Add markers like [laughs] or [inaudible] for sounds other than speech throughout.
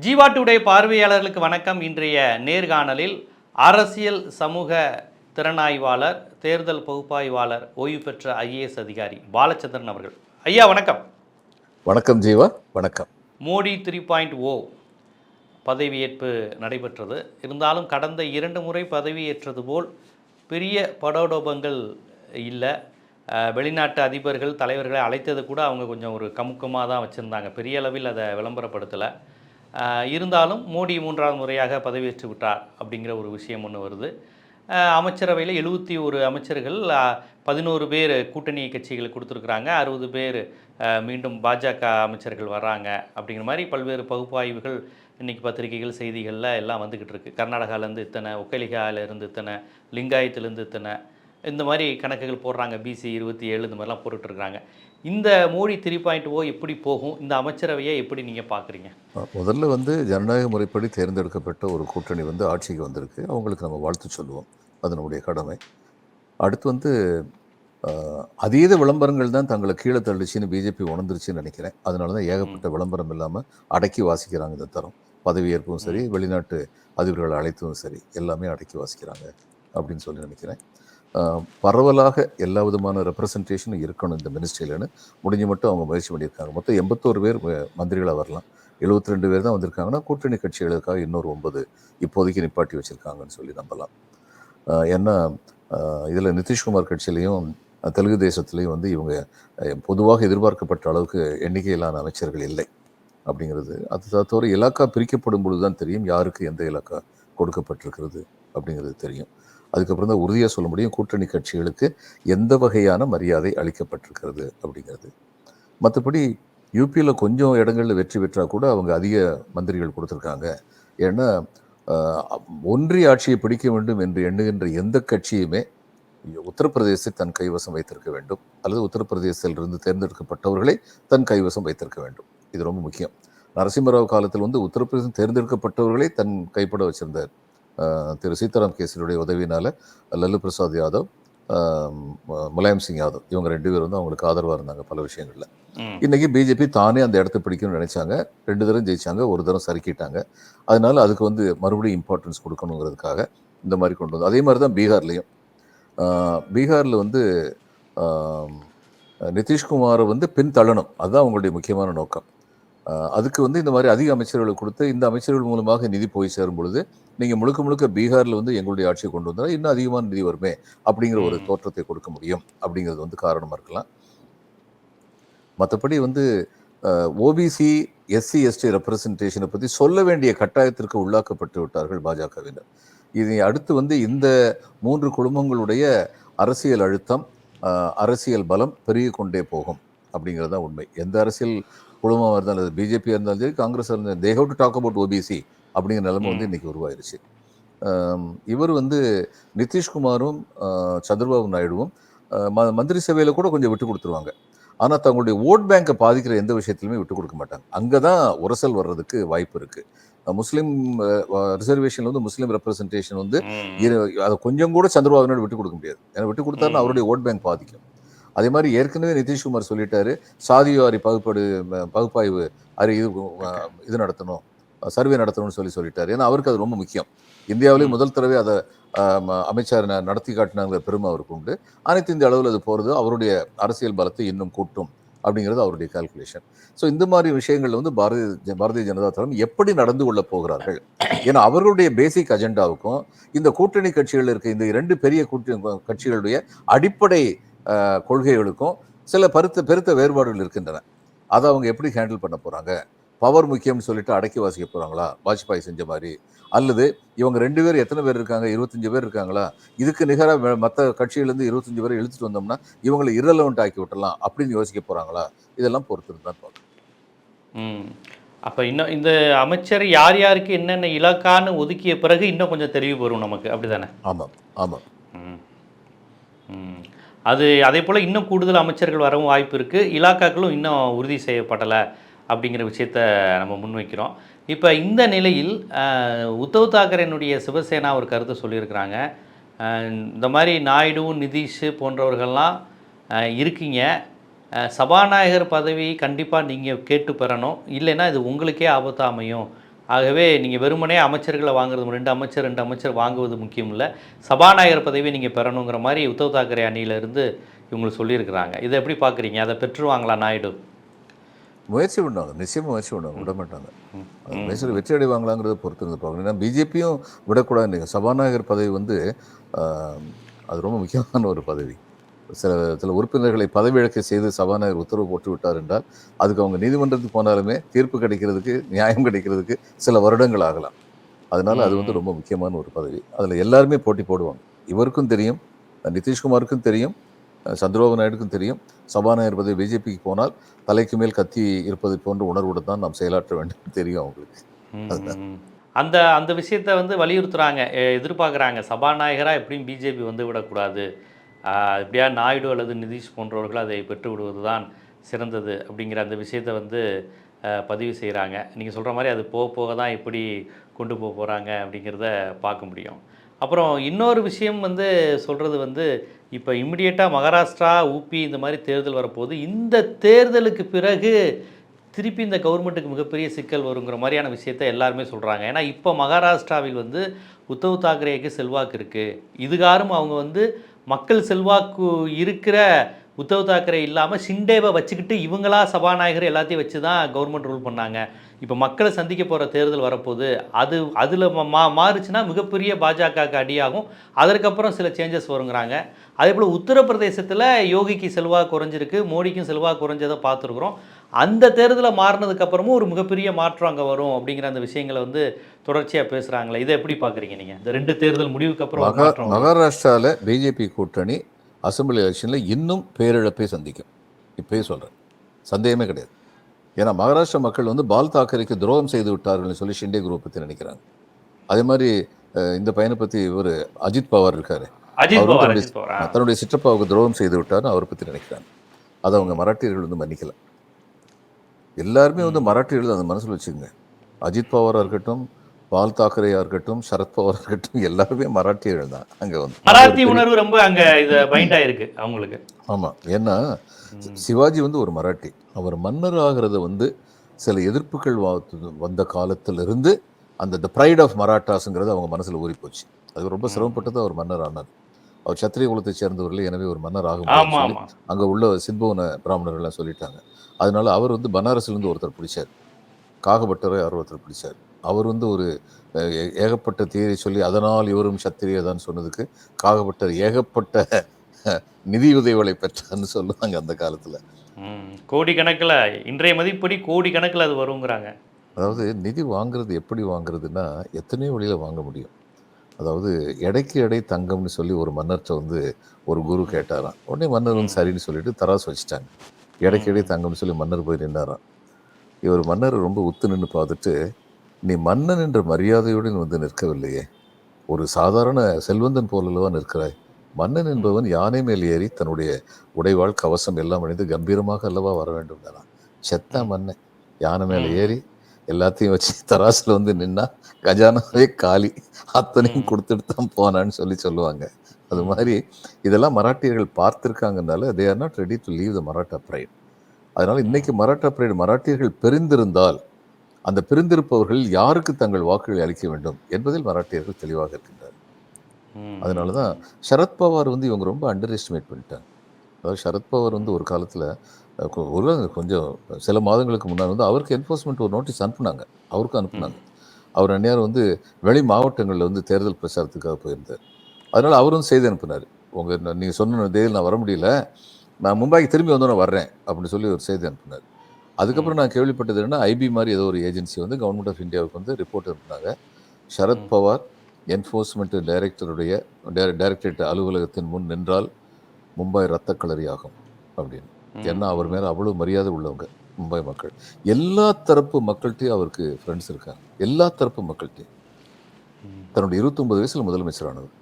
Jeeva today பார்வையாளர்களுக்கு வணக்கம். இன்றைய நேர்காணலில் அரசியல் சமூக திறனாய்வாளர் தேர்தல் பகுப்பாய்வாளர் ஓய்வு பெற்ற ஐஏஎஸ் அதிகாரி பாலச்சந்திரன் அவர்கள். ஐயா வணக்கம். வணக்கம் ஜீவா வணக்கம். மோடி த்ரீ பாயிண்ட் ஓ பதவியேற்பு நடைபெற்றது. இருந்தாலும் கடந்த இரண்டு முறை பதவியேற்றது போல் பெரிய படோடோபங்கள் இல்லை. வெளிநாட்டு அதிபர்கள் தலைவர்களை அழைத்தது கூட அவங்க கொஞ்சம் ஒரு கமுக்கமாக தான் வச்சுருந்தாங்க. பெரிய அளவில் அதை விளம்பரப்படுத்தலை. இருந்தாலும் மோடி மூன்றாவது முறையாக பதவியேற்று விட்டார் அப்படிங்கிற ஒரு விஷயம் ஒன்று வருது. அமைச்சரவையில் எழுபத்தி ஒரு அமைச்சர்கள் பதினோரு பேர் கூட்டணி கட்சிகளுக்கு கொடுத்துருக்குறாங்க. அறுபது பேர் மீண்டும் பாஜக அமைச்சர்கள் வர்றாங்க அப்படிங்கிற மாதிரி பல்வேறு பகுப்பாய்வுகள் இன்றைக்கி பத்திரிகைகள் செய்திகளில் எல்லாம் வந்துக்கிட்டு இருக்குது கர்நாடகாவிலேருந்து இத்தனை ஒக்கலிகாவிலேருந்து இத்தனை லிங்காயத்துலேருந்து இத்தனை இந்த மாதிரி கணக்குகள் போடுறாங்க. பிசி இருபத்தி ஏழு இந்த மாதிரிலாம் போட்டுட்ருக்குறாங்க இந்த மோடி த்ரீ பாயிண்ட் ஓ எப்படி போகும்? இந்த அமைச்சரவையை எப்படி நீங்கள் பார்க்குறீங்க? முதல்ல வந்து ஜனநாயக முறைப்படி தேர்ந்தெடுக்கப்பட்ட ஒரு கூட்டணி வந்து ஆட்சிக்கு வந்திருக்கு. அவங்களுக்கு நம்ம வாழ்த்து சொல்லுவோம். அது நம்முடைய கடமை. அடுத்து வந்து அதீத விளம்பரங்கள் தான் தங்களை கீழே தள்ளிச்சின்னு பிஜேபி உணர்ந்துருச்சுன்னு நினைக்கிறேன். அதனால தான் ஏகப்பட்ட விளம்பரம் இல்லாமல் அடக்கி வாசிக்கிறாங்க இந்த தரம். பதவியேற்பும் சரி வெளிநாட்டு அதிபர்களை அழைத்ததும் சரி எல்லாமே அடக்கி வாசிக்கிறாங்க அப்படின்னு சொல்லி நினைக்கிறேன். பரவலாக எல்லா விதமான ரெப்ரசன்டேஷனும் இருக்கணும் இந்த மினிஸ்ட்ரியிலன்னு முடிஞ்ச மட்டும் அவங்க முயற்சி பண்ணியிருக்காங்க. மொத்தம் எண்பத்தோரு பேர் மந்திரிகளாக வரலாம். 72 ரெண்டு பேர் தான் வந்திருக்காங்கன்னா கூட்டணி கட்சிகளுக்காக இன்னொரு ஒன்பது இப்போதைக்கு நிப்பாட்டி வச்சுருக்காங்கன்னு சொல்லி நம்பலாம். ஏன்னா இதில் நிதிஷ்குமார் கட்சியிலையும் தெலுங்கு தேசத்துலேயும் வந்து இவங்க பொதுவாக எதிர்பார்க்கப்பட்ட அளவுக்கு எண்ணிக்கையிலான அமைச்சர்கள் இல்லை அப்படிங்கிறது. அது தவிர இலாக்கா பிரிக்கப்படும் பொழுது தான் தெரியும் யாருக்கு எந்த இலாக்கா கொடுக்கப்பட்டிருக்கிறது அப்படிங்கிறது தெரியும். அதுக்கப்புறம் தான் உறுதியாக சொல்ல முடியும் கூட்டணி கட்சிகளுக்கு எந்த வகையான மரியாதை அளிக்கப்பட்டிருக்கிறது அப்படிங்கிறது. மற்றபடி யூபியில் கொஞ்சம் இடங்களில் வெற்றி பெற்றால் கூட அவங்க அதிக மந்திரிகள் கொடுத்துருக்காங்க. ஏன்னா ஒன்றிய ஆட்சியை பிடிக்க வேண்டும் என்று எண்ணுகின்ற எந்த கட்சியுமே உத்தரப்பிரதேசத்தை தன் கைவசம் வைத்திருக்க வேண்டும். அல்லது உத்தரப்பிரதேசத்திலிருந்து தேர்ந்தெடுக்கப்பட்டவர்களை தன் கைவசம் வைத்திருக்க வேண்டும். இது ரொம்ப முக்கியம். நரசிம்மராவ் காலத்தில் வந்து உத்தரப்பிரதேசம் தேர்ந்தெடுக்கப்பட்டவர்களை தன் கைப்பட வச்சிருந்தார். திரு சீதாராம் கேசரியுடைய உதவினால லல்லு பிரசாத் யாதவ் முலாயம் சிங் யாதவ் இவங்க ரெண்டு பேரும் வந்து அவங்களுக்கு ஆதரவாக இருந்தாங்க பல விஷயங்களில். இன்னைக்கு பிஜேபி தானே அந்த இடத்த பிடிக்கணும்னு நினைச்சாங்க. ரெண்டு தரம் ஜெயிச்சாங்க ஒரு தரம் சறுக்கிட்டாங்க. அதனால அதுக்கு வந்து மறுபடியும் இம்பார்ட்டன்ஸ் கொடுக்கணுங்கிறதுக்காக இந்த மாதிரி கொண்டு வந்து அதே மாதிரி தான் பீகார்லேயும். பீகாரில் வந்து நிதிஷ்குமாரை வந்து பின் தள்ளணும் அதுதான் அவங்களுடைய முக்கியமான நோக்கம். அதுக்கு வந்து இந்த மாதிரி அதிக அமைச்சர்களை கொடுத்து இந்த அமைச்சர்கள் மூலமாக நிதி போய் சேரும் பொழுது நீங்கள் முழுக்க முழுக்க பீகாரில் வந்து எங்களுடைய ஆட்சியை கொண்டு வந்தால் இன்னும் அதிகமான நிதி வருமே அப்படிங்கிற ஒரு. தோற்றத்தை கொடுக்க முடியும் அப்படிங்கிறது வந்து காரணமாக இருக்கலாம். மற்றபடி வந்து ஓபிசி எஸ்சி எஸ்டி ரெப்ரசன்டேஷனை பற்றி சொல்ல வேண்டிய கட்டாயத்திற்கு உள்ளாக்கப்பட்டு விட்டார்கள் பாஜகவினர். இதை அடுத்து வந்து இந்த மூன்று குடும்பங்களுடைய அரசியல் அழுத்தம் அரசியல் பலம் பெருகி கொண்டே போகும் அப்படிங்கிறது தான் உண்மை. எந்த அரசியல் குழுமமாக இருந்தாலும் பிஜேபியாக இருந்தாலும் சரி காங்கிரஸ் இருந்தாலும் they have to talk about OBC அப்படிங்கிற நிலைமை வந்து இன்னைக்கு உருவாயிருச்சு. இவர் வந்து நிதிஷ்குமாரும் சந்திரபாபு நாயுடுவும் ம- மந்திரி சபையில் கூட கொஞ்சம் விட்டு கொடுத்துருவாங்க. ஆனால் தங்களுடைய ஓட் பேங்கை பாதிக்கிற எந்த விஷயத்திலுமே விட்டு கொடுக்க மாட்டாங்க. அங்கே தான் உரசல் வர்றதுக்கு வாய்ப்பு இருக்குது முஸ்லீம் ரிசர்வேஷனில் வந்து முஸ்லீம் ரெப்ரசன்டேஷன் வந்து அதை கொஞ்சம் கூட சந்திரபாபு நாயுடு விட்டு கொடுக்க முடியாது. ஏன்னா விட்டு கொடுத்தாருன்னா. அவருடைய ஓட் பேங்க் பாதிக்கும். அதே மாதிரி ஏற்கனவே நிதிஷ்குமார் சொல்லிட்டாரு சாதிவாரி பகுப்பாடு பகுப்பாய்வு அறி இது இது நடத்தணும் சர்வே நடத்தணும்னு சொல்லி சொல்லிட்டாரு. ஏன்னா அவருக்கு அது ரொம்ப முக்கியம். இந்தியாவிலே ம். முதல் தடவை அதை அமைச்சர் நடத்தி காட்டினாங்கிற பெருமை அவருக்கு உண்டு. அனைத்து இந்திய அளவில் அது போகிறது அவருடைய அரசியல் பலத்தை இன்னும் கூட்டும் அப்படிங்கிறது அவருடைய கால்குலேஷன் ஸோ இந்த மாதிரி விஷயங்கள்ல வந்து பாரதிய பாரதிய ஜனதா தளம் எப்படி நடந்து கொள்ள போகிறார்கள்? ஏன்னா அவர்களுடைய பேசிக் அஜெண்டாவுக்கும் இந்த கூட்டணி கட்சிகள் இருக்க இந்த இரண்டு பெரிய கூட்டணி கட்சிகளுடைய அடிப்படை கொள்கைகளுக்கும் சில பருத்த பெருத்த வேறுபாடுகள் இருக்கின்றன. அதை அவங்க எப்படி ஹேண்டில் பண்ண போறாங்க? பவர் முக்கியம்னு சொல்லிட்டு அடக்கி வாசிக்க போறாங்களா? வாஜ்பாய் செஞ்ச மாதிரி. அல்லது இவங்க ரெண்டு பேர் எத்தனை பேர் இருக்காங்க? இருபத்தஞ்சு பேர் இருக்காங்களா? இதுக்கு நிகராக மற்ற கட்சியிலேருந்து இருபத்தஞ்சு பேரை இழுத்துட்டு வந்தோம்னா இவங்களை இரலவெண்ட் ஆக்கி விட்டலாம் அப்படின்னு யோசிக்க போறாங்களா? இதெல்லாம் பொறுத்து தான் பார்க்கணும். ம். அப்போ இன்னும் இந்த அமைச்சர் யார் யாருக்கு என்னென்ன இலக்கான்னு ஒதுக்கிய பிறகு இன்னும் கொஞ்சம் தெளிவு வரும் நமக்கு. அப்படிதானே? ஆமாம் ஆமாம். ம். ம். அது அதே போல் இன்னும் கூடுதல் அமைச்சர்கள் வரவும் வாய்ப்பு இருக்குது இலாக்காக்களும் இன்னும் உறுதி செய்யப்படலை அப்படிங்கிற விஷயத்த நம்ம முன்வைக்கிறோம். இப்போ இந்த நிலையில் உத்தவ் தாக்கரேனுடைய சிவசேனா ஒரு கருத்தை சொல்லியிருக்கிறாங்க. இந்த மாதிரி நாயுடு நிதிஷ் போன்றவர்கள்லாம் இருக்கீங்க. சபாநாயகர் பதவி கண்டிப்பாக நீங்கள் கேட்டு பெறணும். இல்லைன்னா இது உங்களுக்கே ஆபத்தாக அமையும். ஆகவே நீங்கள் வெறுமனே அமைச்சர்களை வாங்குறது ரெண்டு அமைச்சர் ரெண்டு அமைச்சர் வாங்குவது முக்கியம் இல்லை சபாநாயகர் பதவியை நீங்கள் பெறணுங்கிற மாதிரி உத்தவ் தாக்கரே அணியிலேருந்து இவங்களுக்கு சொல்லியிருக்கிறாங்க. இதை எப்படி பார்க்குறீங்க? அதை பெற்றுருவாங்களா நாயுடு? முயற்சி பண்ணுவாங்க. நிச்சயமா முயற்சி பண்ணுவாங்க. விட மாட்டாங்க. முயற்சியில் வெற்றி அடைவாங்களாங்கிறத பொறுத்து இருந்து பார்க்கணும். ஏன்னா பிஜேபியும் விடக்கூடாது. சபாநாயகர் பதவி வந்து அது ரொம்ப முக்கியமான ஒரு பதவி. சில சில உறுப்பினர்களை பதவி இழக்க செய்து சபாநாயகர் உத்தரவு போட்டு விட்டார் என்றால் அதுக்கு அவங்க நீதிமன்றத்துக்கு போனாலுமே தீர்ப்பு கிடைக்கிறதுக்கு நியாயம் கிடைக்கிறதுக்கு சில வருடங்கள் ஆகலாம். அதனால அது வந்து ரொம்ப முக்கியமான ஒரு பதவி. அதில் எல்லாருமே போட்டி போடுவாங்க. இவருக்கும் தெரியும் நிதிஷ்குமாருக்கும் தெரியும் சந்திரபாபு நாயுடுக்கும் தெரியும். சபாநாயகர் பதவி பிஜேபிக்கு போனால் தலைக்கு மேல் கத்தி இருப்பது போன்ற உணர்வுடன் தான் நாம் செயலாற்ற வேண்டும் [laughs] தெரியும் அவங்களுக்கு. அந்த அந்த விஷயத்தை வந்து வலியுறுத்துறாங்க எ- எதிர்பார்க்குறாங்க. சபாநாயகராக எப்படியும் பிஜேபி வந்து விடக்கூடாது. எப்படியா நாயுடு அல்லது நிதிஷ் போன்றவர்கள் அதை பெற்று விடுவது தான் சிறந்தது அப்படிங்கிற அந்த விஷயத்தை வந்து பதிவு செய்கிறாங்க நீங்கள் சொல்கிற மாதிரி அது போக போக தான் எப்படி கொண்டு போக போகிறாங்க அப்படிங்கிறத பார்க்க முடியும். அப்புறம் இன்னொரு விஷயம் வந்து சொல்கிறது வந்து இப்போ இம்மிடியேட்டாக மகாராஷ்டிரா ஊபி இந்த மாதிரி தேர்தல் வரப்போகுது இந்த தேர்தலுக்கு பிறகு திருப்பி இந்த கவர்மெண்ட்டுக்கு மிகப்பெரிய சிக்கல் வருங்கிற மாதிரியான விஷயத்தை எல்லாருமே சொல்கிறாங்க ஏன்னா இப்போ மகாராஷ்டிராவில் வந்து உத்தவ் தாக்கரேக்கு செல்வாக்கு இருக்குது இதுகாரும் அவங்க வந்து மக்கள் செல்வாக்கு இருக்கிற உத்தவ் தாக்கரே இல்லாமல் ஷிண்டேவை வச்சுக்கிட்டு இவங்களா சபாநாயகர் எல்லாத்தையும் வச்சு தான் கவர்மெண்ட் ரூல் பண்ணாங்க. இப்போ மக்களை சந்திக்க போகிற தேர்தல் வரப்போகுது. அது அதில் மா மாறுச்சுன்னா மிகப்பெரிய பாஜகவுக்கு அடியாகும். அதற்கப்புறம் சில சேஞ்சஸ் வருங்கிறாங்க. அதே போல் உத்தரப்பிரதேசத்தில் யோகிக்கு செல்வாக்கு குறைஞ்சிருக்கு மோடிக்கும் செல்வாக்கு குறைஞ்சதை பார்த்துருக்குறோம். அந்த தேர்தலில் மாறினதுக்கு அப்புறமும் ஒரு மிகப்பெரிய மாற்றம் அங்கே வரும் அப்படிங்கிற அந்த விஷயங்களை வந்து தொடர்ச்சியாக பேசுகிறாங்களே இதை எப்படி பார்க்குறீங்க நீங்கள் இந்த ரெண்டு தேர்தல் முடிவுக்கு அப்புறம். மகாராஷ்டிராவில் பிஜேபி கூட்டணி அசெம்பிளி எலெக்ஷனில் இன்னும் பேரிழப்பை சந்திக்கும். இப்பயே சொல்கிறேன் சந்தேகமே கிடையாது. ஏன்னா மகாராஷ்டிரா மக்கள் வந்து பால் தாக்கரேக்கு துரோகம் செய்து விட்டார்கள்னு சொல்லி ஷிண்டே குரூப் பற்றி நினைக்கிறாங்க. அதே மாதிரி இந்த பையனை பற்றி இவர் அஜித் பவார் இருக்காரு. தன்னுடைய சிற்றப்பாவுக்கு துரோகம் செய்து விட்டார்னு அவரை பற்றி நினைக்கிறாங்க. அதை அவங்க மராட்டியர்கள் வந்து மன்னிக்கல. எல்லாருமே வந்து மராட்டியர்கள் அந்த மனசில் வச்சுக்கோங்க. அஜித் பவாராக இருக்கட்டும் பால் தாக்கரேயா இருக்கட்டும் சரத் பவார் இருக்கட்டும் எல்லாருமே மராட்டியர்கள் தான். அங்கே வந்து மராத்தி உணர்வு ரொம்ப அங்கே இது பைண்ட் ஆயிருக்கு அவங்களுக்கு. ஆமாம் ஏன்னா சிவாஜி வந்து ஒரு மராட்டி. அவர் மன்னர் ஆகிறத வந்து சில எதிர்ப்புகள் வந்த காலத்திலிருந்து அந்த த ப்ரைட் ஆஃப் மராட்டாஸுங்கிறது அவங்க மனசில் ஊறி போச்சு அது ரொம்ப சிரமப்பட்டு தான் அவர் மன்னர் ஆனார். அவர் சத்திரிய குலத்தை சேர்ந்தவர்கள் எனவே ஒரு மன்னர் ஆக ஆமா முடியும்னு சொல்லி ஆமா. அங்கே உள்ள சித்பவன பிராமணர்கள்லாம் சொல்லிட்டாங்க. அதனால அவர் வந்து பனாரஸ்லேருந்து ஒருத்தர் பிடிச்சார். காகபட்டரை யாரோ ஒருத்தர் பிடிச்சார். அவர் வந்து ஒரு ஏகப்பட்ட தீரை சொல்லி அதனால் இவரும் சத்திரியதான் சொன்னதுக்கு காகபட்டர் ஏகப்பட்ட நிதி உதவிகளை பெற்றார்னு சொல்லுவாங்க அந்த காலத்தில். ம் கோடி கணக்கில் இன்றைய மதிப்படி கோடி கணக்கில் அது வருங்கிறாங்க. அதாவது நிதி வாங்குறது எப்படி வாங்குறதுன்னா எத்தனையோ வழியில் வாங்க முடியும். அதாவது எடைக்கு எடை தங்கம்னு சொல்லி ஒரு மன்னர்கிட்ட வந்து ஒரு குரு கேட்டாராம். உடனே மன்னர் வந்து சரின்னு சொல்லிட்டு தராசு வச்சுட்டாங்க. எடைக்கு எடை தங்கம்னு சொல்லி மன்னர் போய் நின்னாராம். இவர் மன்னர் ரொம்ப உத்து நின்று பார்த்துட்டு நீ மன்னன் என்ற மரியாதையோடு வந்து நிற்கவில்லையே. ஒரு சாதாரண செல்வந்தன் போலல்லவா நிற்கிறாய். மன்னன் என்பவன் யானை மேல் ஏறி தன்னுடைய உடைவாள் கவசம் எல்லாம் அணிந்து கம்பீரமாக அல்லவா வர வேண்டும் செத்தா மன்னன். யானை மேலே ஏறி எல்லாத்தையும் வச்சு தராசுல வந்து நின்னா கஜானாவே காலி. அத்தனையும் கொடுத்துட்டு தான் போனான்னு சொல்லி சொல்லுவாங்க. அது மாதிரி இதெல்லாம் மராட்டியர்கள் பார்த்திருக்காங்கனால they are not ready to leave the Maratha pride அதனால இன்னைக்கு மராட்டா ப்ரைடு மராட்டியர்கள் பிரிந்திருந்தால் அந்த பிரிந்திருப்பவர்கள் யாருக்கு தங்கள் வாக்குகளை அளிக்க வேண்டும் என்பதில் மராட்டியர்கள் தெளிவாக இருக்கின்றார் ம். அதனால தான் சரத்பவார் வந்து இவங்க ரொம்ப அண்டர் எஸ்டிமேட் பண்ணிட்டாங்க. அதாவது சரத்பவார் வந்து ஒரு காலத்தில் ஒரு கொஞ்சம் சில மாதங்களுக்கு முன்னாடி வந்து அவருக்கு என்ஃபோர்ஸ்மெண்ட் ஒரு நோட்டீஸ் அனுப்புனாங்க. அவருக்கும் அனுப்புனாங்க. அவர் அந்நியார் வந்து வெளி மாவட்டங்களில் வந்து தேர்தல் பிரச்சாரத்துக்காக போயிருந்தார். அதனால் அவரும் செய்தி அனுப்புனார். உங்கள் நீங்கள் சொன்ன தேதியில் நான் வர முடியல. நான் மும்பாய்க்கு திரும்பி வந்தோன்னே வர்றேன் அப்படின்னு சொல்லி ஒரு செய்தி அனுப்புனார். அதுக்கப்புறம் நான் கேள்விப்பட்டது என்னன்னா ஐபி மாதிரி ஏதோ ஒரு ஏஜென்சி வந்து கவர்மெண்ட் ஆஃப் இந்தியாவுக்கு வந்து ரிப்போர்ட் அனுப்புனாங்க. சரத் பவார் என்ஃபோர்ஸ்மெண்ட் டைரக்டருடைய டைரக்டரேட் அலுவலகத்தின் முன் நின்றால் மும்பை ரத்த களரி ஆகும் அப்படின்னு ஏன்னா அவர் மேலே அவ்வளோ மரியாதை உள்ளவங்க மும்பை மக்கள். எல்லா தரப்பு மக்கள்கிட்டையும் அவருக்கு ஃப்ரெண்ட்ஸ் இருக்காங்க. எல்லா தரப்பு மக்கள்கிட்டையும். தன்னுடைய இருபத்தொன்பது வயசுல முதலமைச்சரானவர்.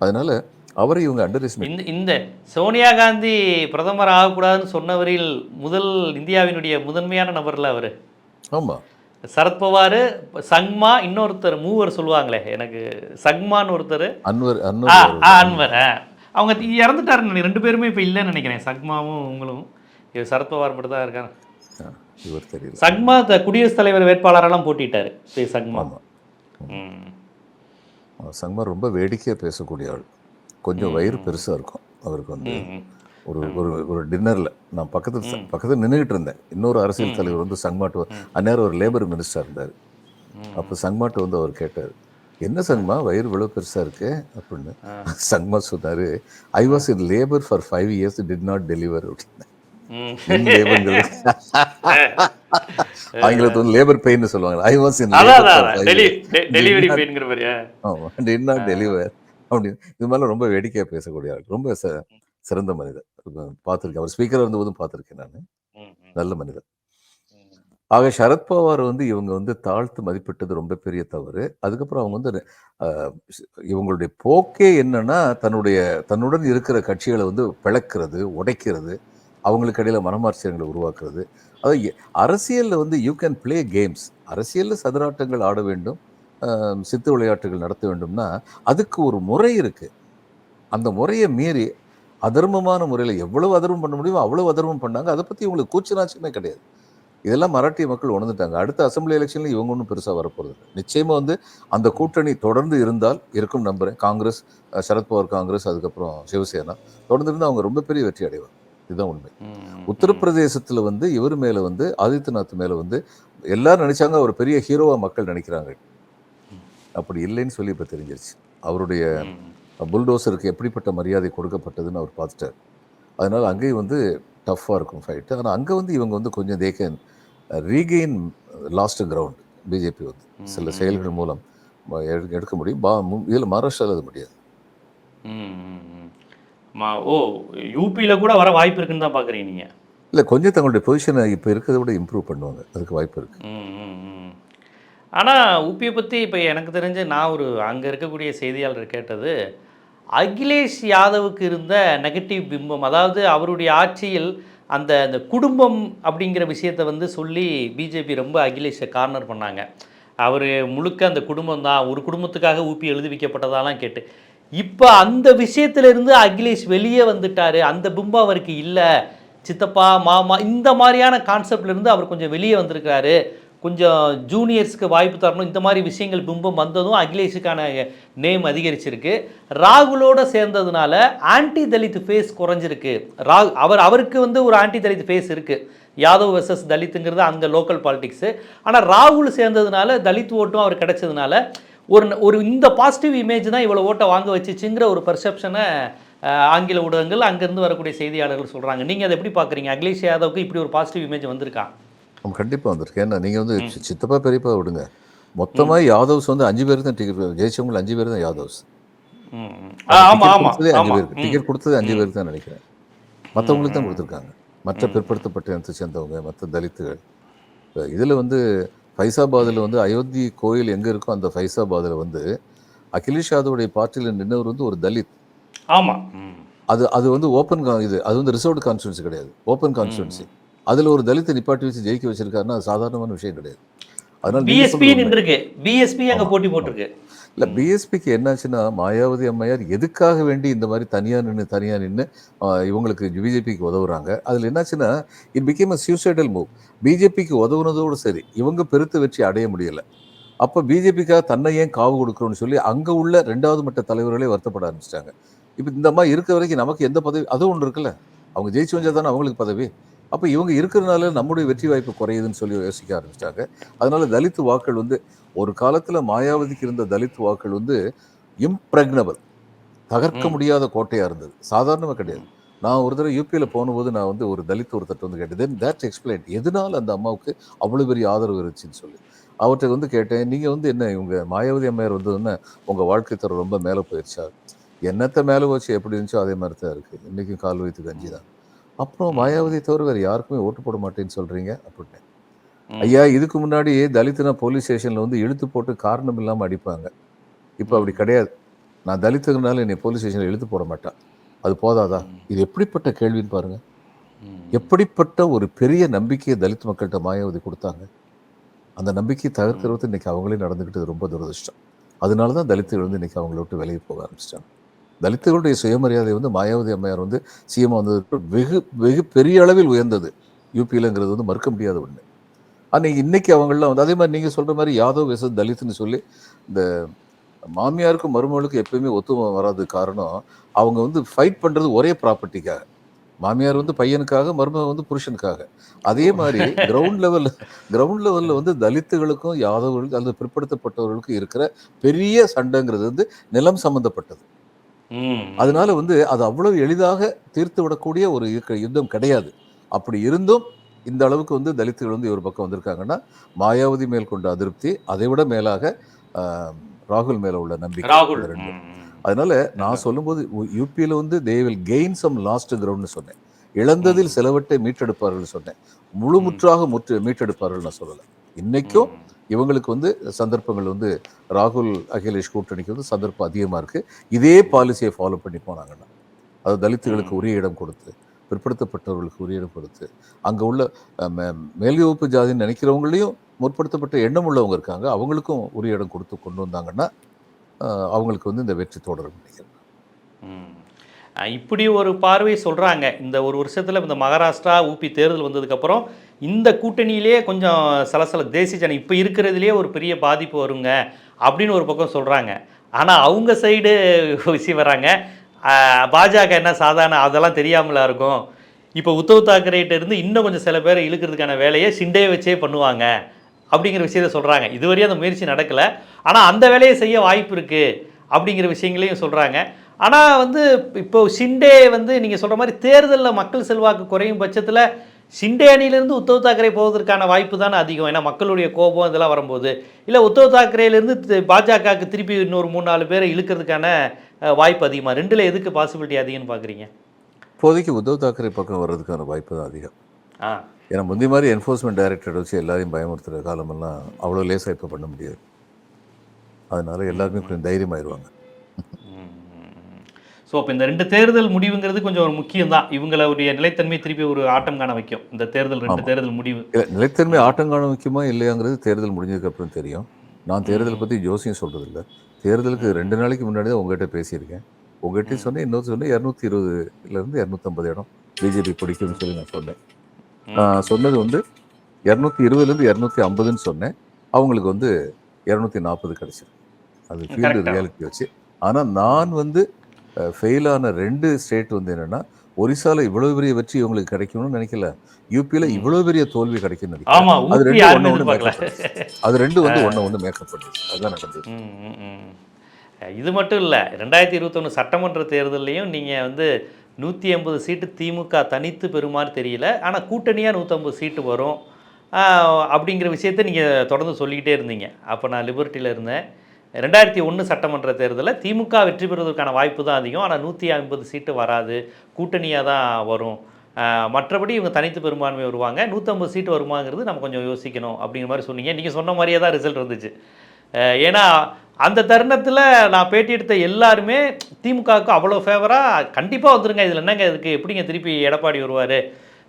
அதனால அவரை இவங்க அண்டர் இந்த இந்த சோனியா காந்தி பிரதமர் ஆகக்கூடாதுன்னு சொன்னவரில் முதல் இந்தியாவினுடைய முதன்மையான நபர்ல அவர். ஆமா. சரத்பவார் சங்மா இன்னொருத்தர் மூவர் சொல்லுவாங்களே எனக்கு சங்மான்னு ஒருத்தர். அன்வர் அன்வர். அவங்க இறந்துட்டாருன்னு ரெண்டு பேருமே இப்போ இல்லைன்னு நினைக்கிறேன் சக்மாவும் உங்களும். இது சரத்பவார் மட்டும் தான் இருக்காங்க இவர் தெரியல சக்மா த- குடியரசுத் தலைவர் வேட்பாளரெல்லாம் போட்டிட்டாரு ஸ்ரீ சக்மா ஆமாம் ம். சங்மா ரொம்ப வேடிக்கையாக பேசக்கூடிய ஆள் கொஞ்சம் வயிறு பெருசாக இருக்கும். அவருக்கு வந்து. ஒரு ஒரு ஒரு டின்னரில் நான் பக்கத்தில் பக்கத்தில் நின்றுக்கிட்டு இருந்தேன். இன்னொரு அரசியல் தலைவர் வந்து சங்மாட்டு அந்நேரம் ஒரு லேபர் மினிஸ்டர் இருந்தார். அப்போ சங்மாட்டு வந்து அவர் கேட்டார் என்ன சங்மா? வயிறு இவ்வளோ பெருசாக இருக்கு? அப்படின்னு சங்மா சொன்னார் I was in labour for five years did not deliver அப்படின்னு ஆங்கிலத்தில் வந்து லேபர் பெயின் சொல்லுவாங்க ஐ வாஸ் இன் டெலிவரி பெயின்ங்கிற ஆமாம் டிட் நாட் டெலிவர் அப்படின்னு. இது மாதிரிலாம் ரொம்ப வேடிக்கையாக பேசக்கூடிய ஆள். ரொம்ப ச சிறந்த மனிதர். பார்த்துருக்கேன். அவர் ஸ்பீக்கராக இருந்தபோதும் பார்த்துருக்கேன் நான். நல்ல மனிதர். ஆக சரத்பவார் வந்து இவங்க வந்து தாழ்த்து மதிப்பிட்டது ரொம்ப பெரிய தவறு. அதுக்கப்புறம் அவங்க வந்து இவங்களுடைய போக்கே என்னன்னா தன்னுடைய தன்னுடன் இருக்கிற கட்சிகளை வந்து பிளக்கிறது உடைக்கிறது அவங்களுக்கு இடையில மனமார்ச்சியங்களை உருவாக்குறது. அது எ- அரசியல்ல வந்து யூ கேன் ப்ளே கேம்ஸ் அரசியல்ல சதுராட்டங்கள் ஆட வேண்டும். சித்து விளையாட்டுகள் நடத்த வேண்டும்னா அதுக்கு ஒரு முறை இருக்கு. அந்த முறையை மீறி அதர்மமான முறையில் எவ்வளவு அதர்மம் பண்ண முடியுமோ அவ்வளவு அதர்மம் பண்ணாங்க. அதை பற்றி இவங்களுக்கு கூச்சநாச்சமே கிடையாது. இதெல்லாம் மராட்டிய மக்கள் உணர்ந்துட்டாங்க. அடுத்த அசம்பிளி எலெக்ஷன்ல இவங்க ஒன்றும் பெருசாக வரப்போகிறது இல்லை. நிச்சயமா வந்து அந்த கூட்டணி தொடர்ந்து இருந்தால் இருக்கும் நம்புறேன். காங்கிரஸ் சரத்பவார் காங்கிரஸ் அதுக்கப்புறம் சிவசேனா தொடர்ந்து இருந்தால் அவங்க ரொம்ப பெரிய வெற்றி அடைவாங்க. இதுதான் உண்மை. உத்தரப்பிரதேசத்தில் வந்து இவர் மேலே வந்து ஆதித்யநாத் மேலே வந்து எல்லாரும் நினைச்சாங்க அவர் பெரிய ஹீரோவா மக்கள் நினைக்கிறாங்க. அப்படி இல்லைன்னு சொல்லி இப்போ தெரிஞ்சிருச்சு. அவருடைய. புல்டோசருக்கு எப்படிப்பட்ட மரியாதை கொடுக்கப்பட்டதுன்னு அவர் பார்த்துட்டார். அதனால் அங்கேயும் வந்து டஃப்பாக இருக்கும் ஃபைட்டு ஆனால் அங்கே வந்து இவங்க வந்து கொஞ்சம் they can regain lost ground BJP வந்து சில செயல்கள் மூலம் எடுக்க முடியும். பா இதில் மகாராஷ்டிராவில் அது முடியாது. ஓ யூபியில கூட வர வாய்ப்பு இருக்குன்னு தான் பார்க்குறீங்க நீங்கள் இல்லை கொஞ்சம் தங்களுடைய பொசிஷனை இப்போ இருக்கிறத விட இம்ப்ரூவ் பண்ணுவாங்க. அதுக்கு வாய்ப்பு இருக்குது. ஆனால் உப்பியை பற்றி இப்போ எனக்கு தெரிஞ்சு நான் ஒரு அங்கே இருக்கக்கூடிய செய்தியாளர் கேட்டது அகிலேஷ் யாதவுக்கு இருந்த நெகட்டிவ் பிம்பம் அதாவது அவருடைய ஆட்சியில் அந்த அந்த குடும்பம் அப்படிங்கிற விஷயத்தை வந்து சொல்லி பிஜேபி ரொம்ப அகிலேஷை கார்னர் பண்ணாங்க. அவர் முழுக்க அந்த குடும்பம் தான் ஒரு குடும்பத்துக்காக ஊப்பி எழுதி வைக்கப்பட்டதாலாம் கேட்டு. இப்போ அந்த விஷயத்திலிருந்து அகிலேஷ் வெளியே வந்துட்டார் அந்த பிம்பம் அவருக்கு இல்லை. சித்தப்பா மாமா இந்த மாதிரியான கான்செப்ட்லேருந்து அவர் கொஞ்சம் வெளியே வந்திருக்கிறாரு. கொஞ்சம் ஜூனியர்ஸ்க்கு வாய்ப்பு தரணும். இந்த மாதிரி விஷயங்கள் பிம்பம் வந்ததும் அகிலேஷுக்கான நேம் அதிகரிச்சிருக்கு. ராகுலோட சேர்ந்ததுனால ஆன்டி தலித் ஃபேஸ் குறைஞ்சிருக்கு. ராகு அவர் அவருக்கு வந்து ஒரு ஆன்டி தலித் ஃபேஸ் இருக்குது யாதவ் வெர்சஸ் தலித்துங்கிறது அங்கே லோக்கல் பாலிடிக்ஸு ஆனால் ராகுல் சேர்ந்ததுனால தலித் ஓட்டும் அவர் கிடைச்சதுனால ஒரு ஒரு இந்த பாசிட்டிவ் இமேஜ் தான் இவ்வளோ ஓட்டை வாங்க வச்சுச்சுங்கிற ஒரு பர்செப்ஷனை ஆங்கில ஊடகங்கள் அங்கேருந்து வரக்கூடிய செய்தியாளர்கள் சொல்கிறாங்க நீங்கள் அதை எப்படி பார்க்குறீங்க? அகிலேஷ் யாதவுக்கு இப்படி ஒரு பாசிட்டிவ் இமேஜ் வந்திருக்கான் நம்ம கண்டிப்பாக வந்திருக்கு ஏன்னா நீங்கள் வந்து சித்தப்பா பெரியப்பா விடுங்க. மொத்தமாக யாதவ்ஸ் வந்து அஞ்சு பேர் தான் டிக்கெட் ஜெயிச்சவங்க அஞ்சு பேர் தான் யாதவ்ஸ். அஞ்சு பேருக்கு. டிக்கெட் கொடுத்தது அஞ்சு பேருக்கு தான் நினைக்கிறேன். மற்றவங்களுக்கு தான் கொடுத்துருக்காங்க. மற்ற பிற்படுத்தப்பட்ட இனத்தை சேர்ந்தவங்க மற்ற தலித்துகள். இதில் வந்து ஃபைசாபாதில் வந்து அயோத்தி கோயில் எங்கே இருக்கோ அந்த ஃபைசாபாதில் வந்து அகிலேஷ் யாதவுடைய பார்ட்டியில் நின்றவர் வந்து ஒரு தலித். ஆமா. ம். அது அது வந்து ஓப்பன் இது அது வந்து ரிசர்வ்டு கான்ஸ்டுவன்சி கிடையாது. ஓப்பன் கான்ஸ்டுவன்சி அதில் ஒரு தலித்தை நிப்பாட்டி வச்சு ஜெயிக்க வச்சிருக்காருன்னா அது சாதாரணமான விஷயம் கிடையாது. அதனால பிஎஸ்பி. நின்றுருக்கு. பிஎஸ்பி அங்க போட்டி போட்டிருக்கு. இல்ல பிஎஸ்பிக்கு என்னாச்சுன்னா மாயாவதி அம்மையார் எதுக்காக வேண்டி இந்த மாதிரி தனியா நின்று தனியா நின்று இவங்களுக்கு பிஜேபிக்கு உதவுறாங்க? அதுல என்னாச்சுன்னா it became a suicidal move பிஜேபிக்கு உதவுனதோடு சரி இவங்க பெருத்த வெற்றி அடைய முடியல. அப்ப பிஜேபிக்காக தன்னை ஏன் காவு கொடுக்கணும்னு சொல்லி அங்க உள்ள ரெண்டாவது மட்ட தலைவர்களே வருத்தப்பட ஆரம்பிச்சிட்டாங்க. இப்ப இந்த மாதிரி இருக்க வரைக்கும் நமக்கு எந்த பதவி அதுவும் ஒன்று இருக்குல்ல. அவங்க ஜெயிச்சு வந்தா தானே அவங்களுக்கு பதவி. அப்ப இவங்க இருக்கிறதுனால நம்முடைய வெற்றி வாய்ப்பு குறையுதுன்னு சொல்லி யோசிக்க ஆரம்பிச்சிட்டாங்க. அதனால தலித் வாக்கள் வந்து ஒரு காலத்துல மாயாவதிக்கு இருந்த தலித் வாக்கள் வந்து இம்ப்ரெக்னபிள் தகர்க்க. முடியாத கோட்டையா இருந்தது. சாதாரணமா கிடையாது. நான் ஒரு தடவை யூபியில் போகும்போது நான் வந்து ஒரு தலித் ஒருத்தர் வந்து கேட்டேன் தென் தேட் எக்ஸ்பிளைன் எதனால அந்த அம்மாவுக்கு அவ்வளோ பெரிய ஆதரவு இருந்துச்சுன்னு சொல்லி? அவர்கிட்ட வந்து கேட்டேன் நீங்க வந்து என்ன இவங்க மாயாவதி அம்மையார் வந்து உங்க வாழ்க்கை தரம் ரொம்ப மேலே போயிடுச்சா என்னத்தை மேலே வச்சு எப்படி இருந்துச்சோ அதே மாதிரி தான் இருக்கு. இன்னைக்கும் கால் வைத்து கஞ்சி தான் அப்புறம் மாயாவதி தவிர வேறு யாருக்குமே ஓட்டு போட மாட்டேன்னு சொல்றீங்க? அப்படின்னு. ஐயா இதுக்கு முன்னாடி தலித்துனா போலீஸ் ஸ்டேஷன்ல வந்து இழுத்து போட்டு காரணம் இல்லாம அடிப்பாங்க. இப்போ அப்படி கிடையாது. நான் தலித்துனால என்னை போலீஸ் ஸ்டேஷன்ல இழுத்து போட மாட்டேன். அது போதாதா? இது எப்படிப்பட்ட கேள்வின்னு பாருங்க. ம். எப்படிப்பட்ட ஒரு பெரிய நம்பிக்கையை தலித் மக்கள்கிட்ட மாயாவதி கொடுத்தாங்க? அந்த நம்பிக்கையை தகர்க்கிறது இன்னைக்கு அவங்களே நடந்துக்கிட்டது ரொம்ப துரதிருஷ்டம். அதனால தான் தலித்துகள் வந்து இன்னைக்கு அவங்கள விட்டு வெளியே போக ஆரம்பிச்சிட்டாங்க. தலித்துகளுடைய சுயமரியாதை வந்து மாயாவதி அம்மையார் வந்து சிஎம் வந்ததுக்கு வெகு வெகு பெரிய அளவில் உயர்ந்தது. யூபியிலங்கிறது வந்து மறுக்க முடியாத ஒன்று ஆனால் இன்னைக்கு அவங்களாம் வந்து அதே மாதிரி நீங்கள் சொல்கிற மாதிரி யாதவ் வெசஸ் தலித்துன்னு சொல்லி இந்த மாமியாருக்கும் மருமகளுக்கும் எப்பயுமே ஒத்து வராது காரணம் அவங்க வந்து ஃபைட் பண்ணுறது ஒரே ப்ராப்பர்ட்டிக்காக மாமியார் வந்து பையனுக்காக மருமகன் வந்து புருஷனுக்காக. அதே மாதிரி கிரவுண்ட் லெவலில் கிரவுண்ட் லெவலில் வந்து தலித்துகளுக்கும் யாதவர்களுக்கும் அல்லது பிற்படுத்தப்பட்டவர்களுக்கும் இருக்கிற பெரிய சண்டைங்கிறது வந்து நிலம் சம்மந்தப்பட்டது அதனால வந்து அது அவ்வளவு எளிதாக தீர்த்து விடக்கூடிய ஒரு யுத்தம் கிடையாது. அப்படி இருந்தும் இந்த அளவுக்கு வந்து தலித்துகள் வந்து ஒரு பக்கம் வந்திருக்காங்கன்னா மாயாவதி மேல் கொண்ட அதிருப்தி அதை விட மேலாக ராகுல் மேல உள்ள நம்பிக்கை ராகுல். அதனால நான் சொல்லும்போது யூபியில் வந்து they will gain some lost கிரவுண்ட்னு சொன்னேன். இழந்ததில் சிலவற்றை மீட்டெடுப்பார்கள் சொன்னேன். முழு முற்றாக முற்று மீட்டெடுப்பார்கள் நான் சொல்லலை. இன்னைக்கும். இவங்களுக்கு வந்து சந்தர்ப்பங்கள் வந்து ராகுல் அகிலேஷ் கூட்டணிக்கு வந்து சந்தர்ப்பம் அதிகமாக இருக்குது இதே பாலிசியை ஃபாலோ பண்ணி போனாங்கன்னா அது தலித்துகளுக்கு உரிய இடம் கொடுத்து பிற்படுத்தப்பட்டவர்களுக்கு உரிய இடம் கொடுத்து அங்கே உள்ள மேல் வகுப்பு ஜாதின்னு நினைக்கிறவங்களையும் முற்படுத்தப்பட்ட எண்ணம் உள்ளவங்க இருக்காங்க. அவங்களுக்கும் உரிய இடம் கொடுத்து கொண்டு வந்தாங்கன்னா அவங்களுக்கு வந்து இந்த வெற்றி தொடரும் நினைக்கிறேன் இப்படி ஒரு பார்வை சொல்கிறாங்க இந்த ஒரு வருஷத்தில் இந்த மகாராஷ்டிரா ஊபி தேர்தல் வந்ததுக்கப்புறம் இந்த கூட்டணியிலே கொஞ்சம் சலசல தேசிய ஜன இப்போ இருக்கிறதுலே ஒரு பெரிய பாதிப்பு வருங்க அப்படின்னு ஒரு பக்கம் சொல்கிறாங்க ஆனால் அவங்க சைடு விஷயம் வராங்க பாஜக என்ன சாதாரண அதெல்லாம் தெரியாமலா இருக்கும். இப்போ உத்தவ் தாக்கரேட்ட இருந்து இன்னும் கொஞ்சம் சில பேரை இழுக்கிறதுக்கான வேலையை சிண்டே வச்சே பண்ணுவாங்க அப்படிங்கிற விஷயத்த சொல்கிறாங்க இதுவரையும் அந்த முயற்சி நடக்கலை. ஆனால் அந்த வேலையை செய்ய வாய்ப்பு இருக்குது அப்படிங்கிற விஷயங்களையும் சொல்கிறாங்க ஆனால் வந்து இப்போ ஷிண்டே வந்து நீங்கள் சொல்கிற மாதிரி தேர்தலில் மக்கள் செல்வாக்கு குறையும் பட்சத்தில் ஷிண்டே அணியிலேருந்து உத்தவ் தாக்கரே போவதற்கான வாய்ப்பு தானே அதிகம். ஏன்னா மக்களுடைய கோபம் இதெல்லாம் வரும்போது. இல்லை உத்தவ் தாக்கரேலேருந்து பாஜகவுக்கு திருப்பி இன்னொரு மூணு நாலு பேரை இழுக்கிறதுக்கான வாய்ப்பு அதிகமாக ரெண்டில் எதுக்கு பாசிபிலிட்டி அதிகம்னு பார்க்குறீங்க இப்போதைக்கு உத்தவ் தாக்கரே பக்கம் வர்றதுக்கான வாய்ப்பு தான் அதிகம். ஆ. ஏன்னா முந்தி மாதிரி என்ஃபோர்ஸ்மெண்ட் டைரக்டர் வச்சு எல்லாரையும் பயமுறுத்துகிற காலமெல்லாம் அவ்வளோ லேசாக இப்போ பண்ண முடியாது. அதனால எல்லாருமே கொஞ்சம் தைரியமாயிருவாங்க. ஸோ அப்போ இந்த ரெண்டு தேர்தல் முடிவுங்கிறது கொஞ்சம் ஒரு முக்கியம் தான் இவங்களுடைய நிலைத்தன்மை திருப்பி ஒரு ஆட்டம் காண வைக்கும். இந்த தேர்தல் ரெண்டு தேர்தல் முடிவு. இல்லை நிலைத்தன்மை ஆட்டங்காண முக்கியமா இல்லையாங்கிறது தேர்தல் முடிஞ்சதுக்கு அப்புறம் தெரியும். நான் தேர்தலை பற்றி ஜோசியம் சொல்கிறது இல்லை தேர்தலுக்கு ரெண்டு நாளைக்கு முன்னாடி தான் உங்ககிட்ட பேசியிருக்கேன். உங்ககிட்ட சொன்னேன் இன்னொரு சொன்னேன் இரநூத்தி இருபதுலேருந்து இரநூத்தம்பது இடம். பிஜேபி பிடிக்கும்னு சொல்லி நான் சொன்னேன். சொன்னது வந்து இரநூத்தி இருபதுலேருந்து இரநூத்தி ஐம்பதுன்னு சொன்னேன். அவங்களுக்கு வந்து இரநூத்தி நாற்பது கிடச்சிருக்கு. அது ஃபீல்டு. ரியாலிட்டி வச்சு. ஆனால் நான் வந்து ஃபெயிலான ரெண்டு ஸ்டேட் வந்து என்னென்னா ஒரிசால இவ்வளோ பெரிய வெற்றி இவங்களுக்கு கிடைக்கும்னு நினைக்கல. யூபியில் இவ்வளோ பெரிய தோல்வி ஆமா அது ரெண்டு எதிர்பார்க்கல. மேக்கப் அது ரெண்டு வந்து ஒன்று ஒன்று மேக்கப் பண்ணுது அதுதான் நடந்தது இது மட்டும் இல்லை ரெண்டாயிரத்தி இருபத்தொன்று சட்டமன்ற தேர்தல்லையும் நீங்கள் வந்து நூற்றி எண்பது சீட்டு திமுக தனித்து பெறுமாறு தெரியல. ஆனால் கூட்டணியாக நூற்றம்பது சீட்டு வரும். அப்படிங்கிற விஷயத்தை நீங்கள் தொடர்ந்து சொல்லிக்கிட்டே இருந்தீங்க. அப்போ நான் லிபர்ட்டியில் இருந்தேன். ரெண்டாயிரத்தி ஒன்று சட்டமன்ற தேர்தலில் திமுக வெற்றி பெறுவதற்கான வாய்ப்பு தான் அதிகம். ஆனால் நூற்றி ஐம்பது சீட்டு வராது. கூட்டணியாக தான் வரும். மற்றபடி இவங்க தனித்து பெரும்பான்மை வருவாங்க. நூற்றம்பது சீட்டு வருமாங்கிறது நம்ம கொஞ்சம் யோசிக்கணும் அப்படிங்கிற மாதிரி சொன்னீங்க. நீங்கள் சொன்ன மாதிரியே தான் ரிசல்ட் இருந்துச்சு. ஏன்னா அந்த தருணத்தில் நான் பேட்டி எடுத்த எல்லாருமே திமுகவுக்கு அவ்வளோ ஃபேவராக கண்டிப்பாக வந்துருங்க. இதில் என்னங்க இதுக்கு எப்படிங்க திருப்பி எடப்பாடி வருவார்?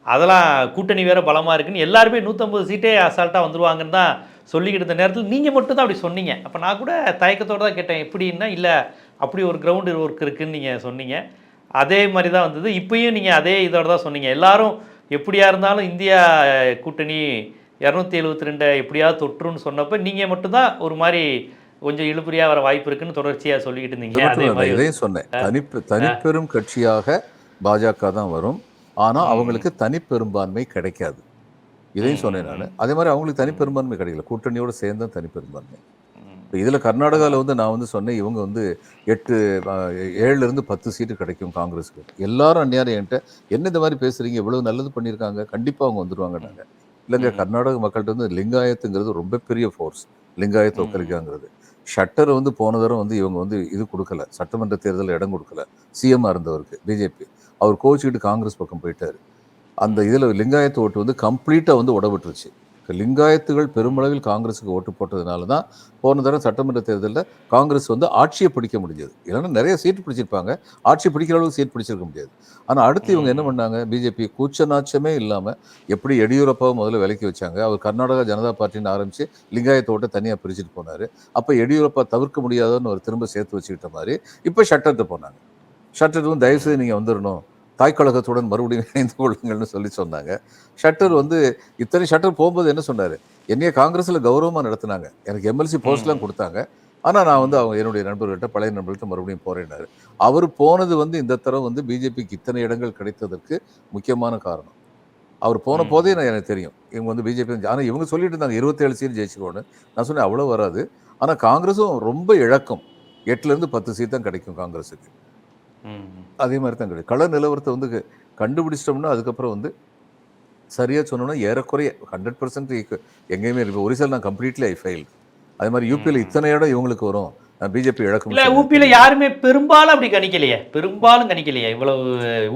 அதெல்லாம் கூட்டணி வேறு பலமாக இருக்குன்னு எல்லாருமே நூற்றம்பது சீட்டே அசால்ட்டாக வந்துருவாங்கன்னு தான் சொல்லிக்கிட்டு இருந்த நேரத்தில் நீங்கள் மட்டும் தான் அப்படி சொன்னீங்க. அப்போ நான் கூட தயக்கத்தோடு தான் கேட்டேன் எப்படின்னா இல்லை அப்படி ஒரு கிரவுண்டு ஒர்க் இருக்குன்னு நீங்கள் சொன்னீங்க. அதே மாதிரி தான் வந்தது. இப்பயும் நீங்கள் அதே இதோட தான் சொன்னீங்க. எல்லாரும் எப்படியா இருந்தாலும் இந்தியா கூட்டணி இரநூத்தி எழுபத்தி ரெண்டை எப்படியாவது தொற்றுன்னு சொன்னப்போ நீங்கள் மட்டும்தான் ஒரு மாதிரி கொஞ்சம் இழுபறியாக வர வாய்ப்பு இருக்குன்னு தொடர்ச்சியாக சொல்லிக்கிட்டு இருந்தீங்க. அதே மாதிரி சொன்னேன். தனிப்பு தனிப்பெரும் கட்சியாக பாஜக தான் வரும். ஆனால் அவங்களுக்கு தனிப்பெரும்பான்மை கிடைக்காது. இதையும் சொன்னேன் நான். அதே மாதிரி அவங்களுக்கு தனிப்பெரும்பான்மை கிடைக்கல. கூட்டணியோடு சேர்ந்து தான் தனிப்பெரும்பான்மை இப்போ இதில் கர்நாடகாவில் வந்து நான் வந்து சொன்னேன் இவங்க வந்து எட்டு ஆஹ், ஏழுல இருந்து பத்து சீட்டு கிடைக்கும் காங்கிரஸுக்கு. எல்லாரும் அந்நியாரம் என்கிட்ட என்ன இந்த மாதிரி பேசுறீங்க? இவ்வளவு நல்லது பண்ணியிருக்காங்க கண்டிப்பாக அவங்க வந்துருவாங்க நாங்கள் இல்லைங்க கர்நாடக மக்கள்கிட்ட வந்து லிங்காயத்துங்கிறது ரொம்ப பெரிய ஃபோர்ஸ் லிங்காயத் ஒக்கலிக்காங்கிறது ஷட்டர் வந்து போன தடவை வந்து இவங்க வந்து இது கொடுக்கல. சட்டமன்ற தேர்தலில் இடம் கொடுக்கல. சிஎம்மாக இருந்தவருக்கு பிஜேபி அவர் கோச்சிக்கிட்டு காங்கிரஸ் பக்கம் போயிட்டார். அந்த இதில் லிங்காயத்து ஓட்டு வந்து கம்ப்ளீட்டாக வந்து உடவிட்டுருச்சு லிங்காயத்துகள் பெருமளவில் காங்கிரஸுக்கு ஓட்டு போட்டதுனால தான் போன தடவை சட்டமன்ற தேர்தலில் காங்கிரஸ் வந்து ஆட்சியை பிடிக்க முடிஞ்சது. இல்லைன்னா நிறைய சீட்டு பிடிச்சிருப்பாங்க. ஆட்சி பிடிக்கிற அளவுக்கு சீட் பிடிச்சிருக்க முடியாது. ஆனால் அடுத்து இவங்க என்ன பண்ணாங்க? பிஜேபி கூச்சநாச்சமே இல்லாமல் எப்படி எடியூரப்பாவை முதல்ல விலக்கி வச்சாங்க? அவர் கர்நாடகா ஜனதா பார்ட்டின்னு ஆரம்பித்து லிங்காயத்து ஓட்டை தனியாக பிரிச்சுட்டு போனார். அப்போ எடியூரப்பா தவிர்க்க முடியாதன்னு ஒரு திரும்ப சேர்த்து வச்சுக்கிட்ட மாதிரி இப்போ ஷட்டர்ட்டு போனாங்க. ஷட்டர் வந்து தயவுசெய்து நீங்கள் வந்துடணும் தாய்க்கழகத்துடன் மறுபடியும் [laughs] இணைந்து கொள்ளுங்கள்னு சொல்லி சொன்னாங்க. ஷட்டர் வந்து இத்தனை ஷட்டர் போகும்போது என்ன சொன்னார்? என்னைய காங்கிரஸில் கௌரவமாக நடத்துனாங்க. எனக்கு எம்எல்சி போஸ்ட்லாம் கொடுத்தாங்க. ஆனால் நான் வந்து அவங்க என்னுடைய நண்பர்கள்ட்ட பழைய நண்பர்கள்ட்ட மறுபடியும் போறேன்னாரு. அவர் போனது வந்து இந்த தரம் வந்து பிஜேபிக்கு இத்தனை இடங்கள் கிடைத்ததற்கு முக்கியமான காரணம். அவர் போன. போதே நான் எனக்கு தெரியும். இவங்க வந்து பிஜேபி ஆனால் இவங்க சொல்லிட்டு இருந்தாங்க இருபத்தேழு சீட் ஜெயிச்சுக்கோன்னு நான் சொன்னேன் அவ்வளோ வராது. ஆனால் காங்கிரஸும் ரொம்ப இழக்கும். எட்டுலேருந்து பத்து சீட் தான் கிடைக்கும் காங்கிரஸுக்கு. அதே மாதிரி தான் கிடைக்கும் கள நிலவரத்தை வந்து கண்டுபிடிச்சிட்டோம்னா அதுக்கப்புறம் வந்து சரியாக சொன்னோம்னா ஏறக்குறைய ஹண்ட்ரட் பர்சன்ட் எங்கேயுமே இருக்கு. ஒரிசால் நான் கம்ப்ளீட்லி ஐ ஃபெயில் அதே மாதிரி யூபியில். இத்தனை இடம் இவங்களுக்கு வரும். பிஜேபி இழக்கும் இல்ல ஊபியில யாருமே பெரும்பாலும் அப்படி கணிக்கலையே. பெரும்பாலும் கணிக்கலையே. இவ்வளவு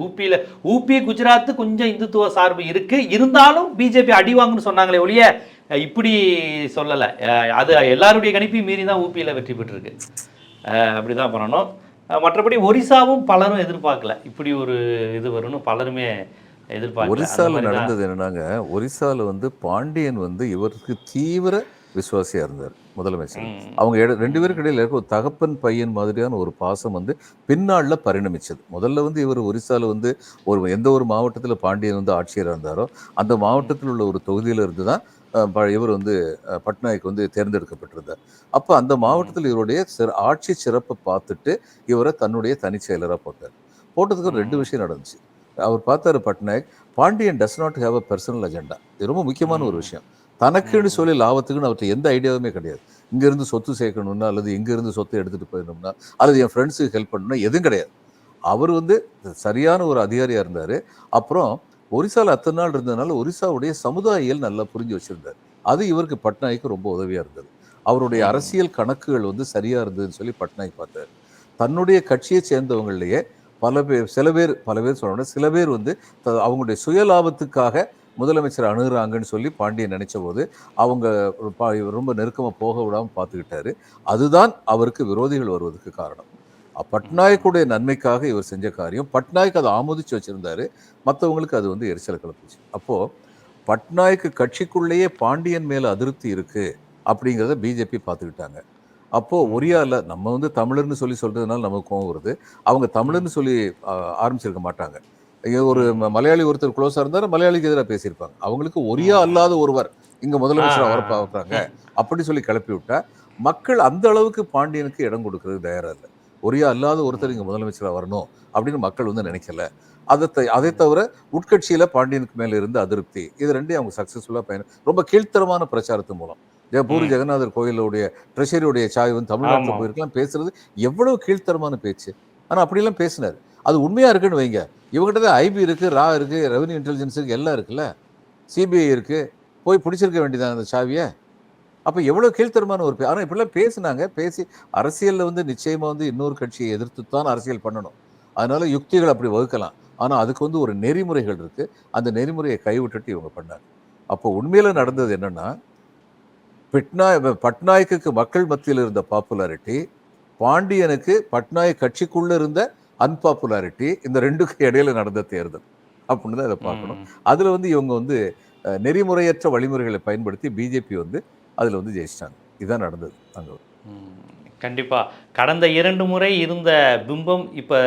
ஊபியில ஊபி குஜராத் கொஞ்சம் இந்துத்துவ சார்பு இருக்கு. இருந்தாலும் பிஜேபி அடி வாங்குன்னு சொன்னாங்களே ஒழிய இப்படி சொல்லலை. அது எல்லாருடைய கணிப்பையும் மீறி தான் ஊபியில் வெற்றி பெற்றிருக்கு. அஹ், அப்படிதான் பண்ணணும். மற்றபடி ஒரிசாவும் பலரும் எதிர்பார்க்கல இப்படி ஒரு இது வரும்னு பலருமே எதிர்பார்க்கல தான். நடந்தது என்னன்னாங்க ஒரிசால வந்து பாண்டியன் வந்து இவருக்கு தீவிர விசுவாசியா இருந்தார் முதலமைச்சர். அவங்க ரெண்டு பேருக்கு இடையில இருக்க ஒரு தகப்பன் பையன் மாதிரியான ஒரு பாசம் வந்து பின்னாளில் பரிணமிச்சது முதல்ல வந்து இவர் ஒரிசால வந்து ஒரு எந்த ஒரு மாவட்டத்தில் பாண்டியன் வந்து ஆட்சியராக இருந்தாரோ அந்த மாவட்டத்தில் உள்ள ஒரு தொகுதியில இருந்து தான் இவர் வந்து பட்நாயக் வந்து தேர்ந்தெடுக்கப்பட்டிருந்தார். அப்போ அந்த மாவட்டத்தில் இவருடைய சிற- ஆட்சி சிறப்பை பார்த்துட்டு இவரை தன்னுடைய தனிச் செயலராக போட்டார். போட்டதுக்கு ரெண்டு. விஷயம் நடந்துச்சு. அவர் பார்த்தாரு Patnaik Pandian does not have a personal agenda இது ரொம்ப முக்கியமான ஒரு. விஷயம். தனக்குன்னு. சொல்லி லாபத்துக்குன்னு அவர்கிட்ட எந்த ஐடியாவுமே கிடையாது. இங்கேருந்து சொத்து சேர்க்கணும்னா அல்லது இங்கேருந்து சொத்து எடுத்துகிட்டு போயிடணும்னா அல்லது என் ஃப்ரெண்ட்ஸுக்கு ஹெல்ப் பண்ணணும்னா எதுவும் கிடையாது. அவர் வந்து சரியான ஒரு அதிகாரியாக இருந்தார். அப்புறம் ஒரிசால அத்தனை நாள் இருந்ததுனால ஒரிசாவுடைய சமுதாயியல் நல்லா புரிஞ்சு வச்சிருந்தார். அது இவருக்கு பட்நாய்க்கு ரொம்ப உதவியாக இருந்தது. அவருடைய. அரசியல் கணக்குகள் வந்து சரியாக இருந்ததுன்னு சொல்லி பட்நாயக் பார்த்தார். தன்னுடைய கட்சியை சேர்ந்தவங்களையே பல பேர் சில பேர் பல பேர் சொல்லணும் சில பேர் வந்து த- அவங்களுடைய சுயலாபத்துக்காக முதலமைச்சர் அணுகுறாங்கன்னு சொல்லி பாண்டியன் நினைச்ச போது அவங்க ரொம்ப நெருக்கமாக போக விடாமல் பார்த்துக்கிட்டாரு. அதுதான் அவருக்கு விரோதிகள் வருவதற்கு காரணம். பட்நாயக்குடைய நன்மைக்காக இவர் செஞ்ச காரியம். பட்நாயக் அதை ஆமோதிச்சு வச்சிருந்தாரு. மற்றவங்களுக்கு அது வந்து எரிச்சலை கிளப்புச்சு அப்போ பட்நாயக்கு கட்சிக்குள்ளேயே பாண்டியன் மேல அதிருப்தி இருக்கு அப்படிங்கிறத பிஜேபி பார்த்துக்கிட்டாங்க அப்போ ஒரியால நம்ம வந்து தமிழர்னு சொல்லி சொல்றதுனால நமக்கு கோவம் வருது. அவங்க தமிழர்னு சொல்லி ஆரம்பிச்சிருக்க மாட்டாங்க. ஒரு மலையாளி ஒருத்தர் க்ளோஸா இருந்தாரு மலையாளிக்கு எதிராக பேசியிருப்பாங்க. அவங்களுக்கு ஒரியா அல்லாத ஒருவர் இங்க முதலமைச்சர் ஆ, வர ஆ, பார்க்குறாங்க அப்படி சொல்லி கிளப்பி விட்டா மக்கள் அந்த அளவுக்கு பாண்டியனுக்கு இடம் கொடுக்கறது தயாரா இல்லை. ஒரியா அல்லாத ஒருத்தர் இங்க முதலமைச்சரா வரணும் அப்படின்னு மக்கள் வந்து நினைக்கல. அதை த- அதை தவிர உட்கட்சியில பாண்டியனுக்கு மேல இருந்த அதிருப்தி இது ரெண்டையும் அவங்க சக்சஸ்ஃபுல்லா பயன் ரொம்ப கீழ்த்தரமான பிரச்சாரத்து மூலம். பூரி. ஜெகநாதர் கோயிலுடைய ட்ரெஷரியுடைய சாய் வந்து தமிழ்நாட்டில். போயிருக்கலாம் பேசுறது எவ்வளவு கீழ்த்தரமான பேச்சு. ஆனா அப்படிலாம் பேசினார். அது உண்மையா இருக்குன்னு வைங்க. இவங்ககிட்ட தான் ஐபி இருக்கு ரா இருக்கு ரெவன்யூ இன்டெலிஜென்ஸ் இருக்கு எல்லாம் இருக்குல்ல. சிபிஐ இருக்கு. போய் பிடிச்சிருக்க வேண்டியதான அந்த சாவியை. அப்போ எவ்வளோ கீழ்த்தரமான ஒரு பே ஆனால் இப்படிலாம் பேசுனாங்க. பேசி அரசியலில் வந்து நிச்சயமாக வந்து இன்னொரு கட்சியை எதிர்த்து தான் அரசியல் பண்ணணும். அதனால யுக்திகள் அப்படி வகுக்கலாம். ஆனால் அதுக்கு வந்து ஒரு நெறிமுறைகள் இருக்கு. அந்த நெறிமுறையை கைவிட்டுட்டு இவங்க பண்ணாங்க. அப்போ உண்மையில நடந்தது என்னன்னா பிட்னாய் பட்நாயக்குக்கு மக்கள் மத்தியில் இருந்த பாப்புலாரிட்டி பாண்டியனுக்கு பட்நாயக் கட்சிக்குள்ள இருந்த அன்பாப்புலாரிட்டி இந்த ரெண்டுக்கு இடையில நடந்த தேர்தல். அப்படின்னு தான் இதை பார்க்கணும். அதுல வந்து இவங்க வந்து நெறிமுறையற்ற வழிமுறைகளை பயன்படுத்தி பிஜேபி வந்து அதில் வந்து ஜெயிச்சிட்டாங்க. இதுதான் நடந்தது அங்கே. கண்டிப்பாக கடந்த இரண்டு முறை இருந்த பிம்பம் இப்போ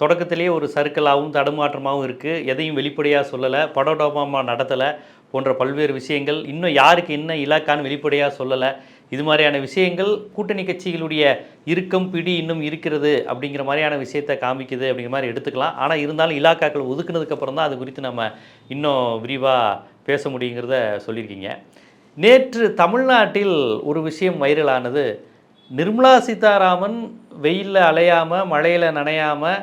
தொடக்கத்திலேயே ஒரு சர்க்கிளாகவும் தடுமாற்றமாகவும் இருக்குது எதையும் வெளிப்படையாக சொல்லலை படோடோபாமா நடத்தலை போன்ற பல்வேறு விஷயங்கள். இன்னும் யாருக்கு என்ன இலாக்கான்னு வெளிப்படையாக சொல்லலை. இது மாதிரியான விஷயங்கள் கூட்டணி கட்சிகளுடைய இறுக்கம் பிடி இன்னும் இருக்கிறது அப்படிங்கிற மாதிரியான விஷயத்தை காமிக்குது அப்படிங்கிற மாதிரி எடுத்துக்கலாம். ஆனால் இருந்தாலும் இலாக்காக்கள் ஒதுக்குனதுக்கப்புறம் தான் அது குறித்து நம்ம இன்னும் விரிவாக பேச முடியுங்கிறத சொல்லியிருக்கீங்க. நேற்று தமிழ்நாட்டில் ஒரு விஷயம் வைரலானது. நிர்மலா சீதாராமன் வெயிலில் அலையாமல் மழையில் நனையாமல்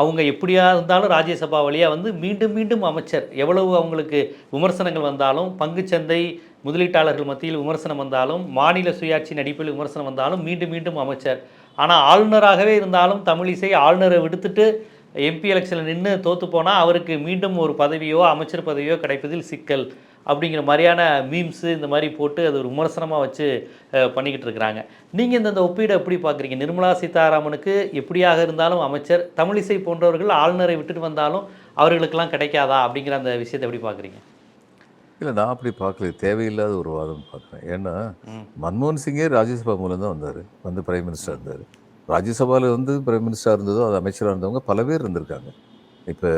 அவங்க எப்படியா இருந்தாலும் ராஜ்யசபா வழியாக வந்து மீண்டும் மீண்டும் அமைச்சர். எவ்வளவு அவங்களுக்கு விமர்சனங்கள் வந்தாலும் பங்குச்சந்தை முதலீட்டாளர்கள் மத்தியில் விமர்சனம் வந்தாலும் மாநில சுயாட்சி நடிப்பில் விமர்சனம் வந்தாலும் மீண்டும் மீண்டும் அமைச்சர். ஆனால் ஆளுநராகவே இருந்தாலும் தமிழிசை ஆளுநரை விடுத்துட்டு எம்பி எலெக்ஷனில் நின்று தோற்று போனால் அவருக்கு மீண்டும் ஒரு பதவியோ அமைச்சர் பதவியோ கிடைப்பதில் சிக்கல். அப்படிங்கிற மாதிரியான மீம்ஸு இந்த மாதிரி போட்டு அது ஒரு விமர்சனமாக வச்சு பண்ணிக்கிட்டு இருக்கிறாங்க. நீங்கள் இந்த ஒப்பீடை எப்படி பார்க்குறீங்க? நிர்மலா சீதாராமனுக்கு எப்படியாக இருந்தாலும் அமைச்சர் தமிழிசை போன்றவர்கள் ஆளுநரை விட்டுட்டு வந்தாலும் அவர்களுக்கெல்லாம் கிடைக்காதா அப்படிங்கிற அந்த விஷயத்தை எப்படி பார்க்குறீங்க? இல்லை நான் அப்படி பார்க்கல. தேவையில்லாத ஒரு வாதம் பார்க்குறேன். ஏன்னா மன்மோகன் சிங்கே ராஜ்யசபா மூலம் தான் வந்தார். வந்து பிரைம் மினிஸ்டர் இருந்தார். ராஜ்யசபாவில் வந்து பிரைம் மினிஸ்டராக இருந்ததோ அது அமைச்சராக இருந்தவங்க பல பேர் இருந்திருக்காங்க. இப்போ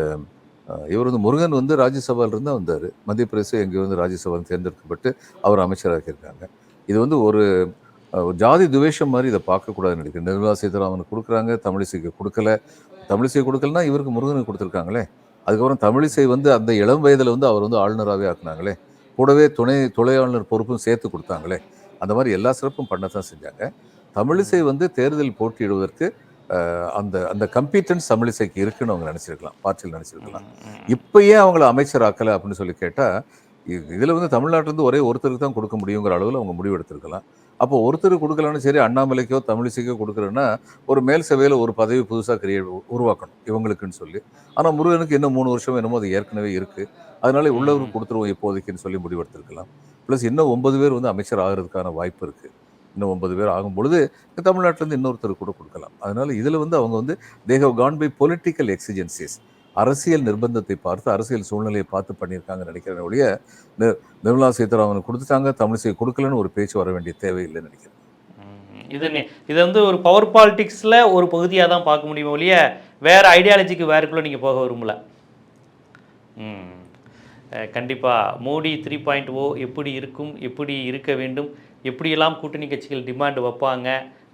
இவர் வந்து முருகன் வந்து ராஜ்யசபால தான் வந்தார். மத்திய பிரதேசம் எங்கே வந்து ராஜ்யசபாவில் தேர்ந்தெடுக்கப்பட்டு அவர் அமைச்சராக இருக்காங்க. இது வந்து ஒரு ஜாதி துவேஷம் மாதிரி இதை பார்க்கக்கூடாதுன்னு நினைக்கிறேன். நிர்மலா சீதாராமனுக்கு கொடுக்குறாங்க தமிழிசைக்கு கொடுக்கல. தமிழிசை கொடுக்கலன்னா இவருக்கு முருகனுக்கு கொடுத்துருக்காங்களே. அதுக்கப்புறம் தமிழிசை வந்து அந்த இளம் வயதில் வந்து அவர் வந்து ஆளுநராகவே ஆக்குனாங்களே. கூடவே துணை துணை ஆளுநர் பொறுப்பும் சேர்த்து கொடுத்தாங்களே. அந்த மாதிரி எல்லா சிறப்பும் பண்ண தான் செஞ்சாங்க. தமிழிசை வந்து தேர்தல் போட்டியிடுவதற்கு அந்த அந்த கம்பீட்டன்ஸ் தமிழிசைக்கு இருக்குன்னு அவங்க நினச்சிருக்கலாம் பார்ட்டியில் நினச்சிருக்கலாம். இப்போ ஏன் அவங்கள அமைச்சராக்கலை அப்படின்னு சொல்லி கேட்டால் இதில் வந்து தமிழ்நாட்டிலேருந்து ஒரே ஒருத்தருக்கு தான் கொடுக்க முடியுங்கிற அளவில் அவங்க முடிவு எடுத்திருக்கலாம். அப்போ ஒருத்தர் கொடுக்கலன்னு சரி அண்ணாமலைக்கோ தமிழிசைக்கோ கொடுக்குறேன்னா ஒரு மேல் சபையில் ஒரு பதவி புதுசாக கிரியேட் உருவாக்கணும் இவங்களுக்குன்னு சொல்லி. ஆனால் முருகனுக்கு இன்னும் மூணு வருஷம் என்னமோ அது ஏற்கனவே இருக்குது அதனால உள்ளவருக்கு கொடுத்துருவோம் இப்போதைக்குன்னு சொல்லி முடிவெடுத்திருக்கலாம். ப்ளஸ் இன்னும் ஒன்பது பேர் வந்து அமைச்சர் ஆகிறதுக்கான வாய்ப்பு இருக்குது இன்னும் ஒன்பது பேர் ஆகும் பொழுது தமிழ்நாட்டிலேருந்து இன்னொருத்தர் கூட கொடுக்கலாம். அதனால் இதில் வந்து அவங்க வந்து they have gone by political exigencies அரசியல் நிர்பந்தத்தை பார்த்து அரசியல் சூழ்நிலையை பார்த்து பண்ணியிருக்காங்கன்னு நினைக்கிறேன் ஒழிய நிர்மலா சீதாராமன் கொடுத்துட்டாங்க தமிழிசை கொடுக்கலன்னு ஒரு பேச்சு வர வேண்டிய தேவையில்லைன்னு நினைக்கிறேன். இது இதை இது வந்து ஒரு பவர் பாலிடிக்ஸில் ஒரு பகுதியாக தான் பார்க்க முடியும் ஒழிய வேறு ஐடியாலஜிக்கு வேறுக்குள்ளே நீங்கள் போக விரும்பல. கண்டிப்பாக மோடி த்ரீ பாயிண்ட் ஓ எப்படி இருக்கும் எப்படி இருக்க வேண்டும் எப்படியெல்லாம் கூட்டணி கட்சிகள் டிமாண்ட் வைப்பாங்க?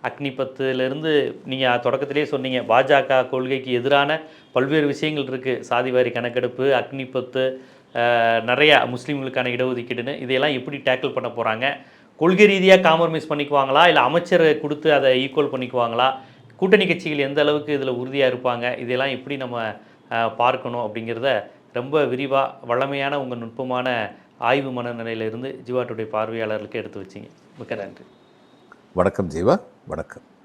அக்னிபத்துலேருந்து நீங்கள் தொடக்கத்திலே சொன்னீங்க பாஜக கொள்கைக்கு எதிரான பல்வேறு விஷயங்கள் இருக்குது சாதிவாரி கணக்கெடுப்பு அக்னிபத்து நிறையா முஸ்லீம்களுக்கான இடஒதுக்கீடுன்னு இதையெல்லாம் எப்படி டேக்கிள் பண்ண போகிறாங்க கொள்கை ரீதியாக காம்ப்ரமைஸ் பண்ணிக்குவாங்களா? இல்லை அமைச்சரை கொடுத்து அதை ஈக்குவல் பண்ணிக்குவாங்களா? கூட்டணி கட்சிகள் எந்த அளவுக்கு இதில் உறுதியாக இருப்பாங்க? இதெல்லாம் எப்படி நம்ம பார்க்கணும் அப்படிங்கிறத ரொம்ப விரிவாக வளமையான உங்கள் நுட்பமான ஆய்வு மனநிலையிலிருந்து ஜிவாட்டுடைய பார்வையாளர்களுக்கு எடுத்து வச்சிங்க. மிக்க நன்றி. வணக்கம் ஜீவா வணக்கம்.